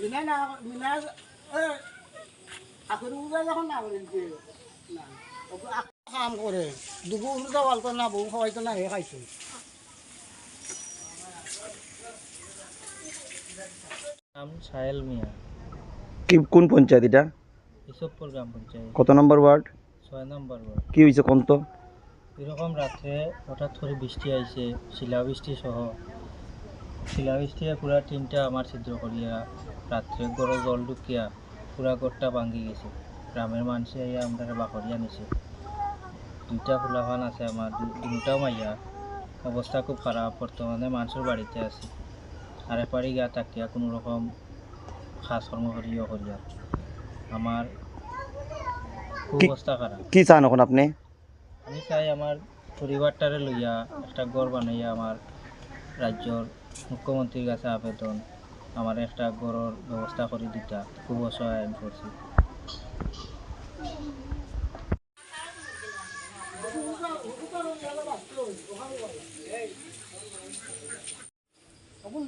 মিনা না মিনা আখের উড়ে যখন না বলেন যে না কাম করে দুগু উড়ে ওয়াল না বউ খাওয়াইতো না হে খাইছে নাম সাহেল মিয়া কি কোন পঞ্চায়েত এটা? ইসবপুর গ্রাম পঞ্চায়েত। কত নম্বর ওয়ার্ড? ছয় নম্বর ওয়ার্ড। কি হয়েছে কোন তো? এরকম রাত্রে হঠাৎ করে বৃষ্টি আইছে শিলাবৃষ্টি সহ। শিলাবৃষ্টি পুরা টিনটা আমার ছিদ্র করিয়া রাত্রে গড় জল ঢুকিয়া পুরা গড়টা ভাঙ্গি গেছে। গ্রামের মানুষে আইয়া আমরা বাকরিয়া নিছে দুইটা ফুলাফান আছে আমার দুটাও মাইয়া। অবস্থা খুব খারাপ বর্তমানে মানুষের বাড়িতে আছে। আর এপারি গা তাকিয়া কোনো রকম খাস কর্ম করিও করিয়া আমার খুব অবস্থা খারাপ কি চান এখন আপনি? আমি চাই আমার পরিবারটারে লইয়া একটা ঘর বানাইয়া আমার রাজ্যর মুখ্যমন্ত্রীর কাছে আবেদন, আমার একটা ঘরের ব্যবস্থা করে দিতা। খুব অসহায় আমি করছি তখন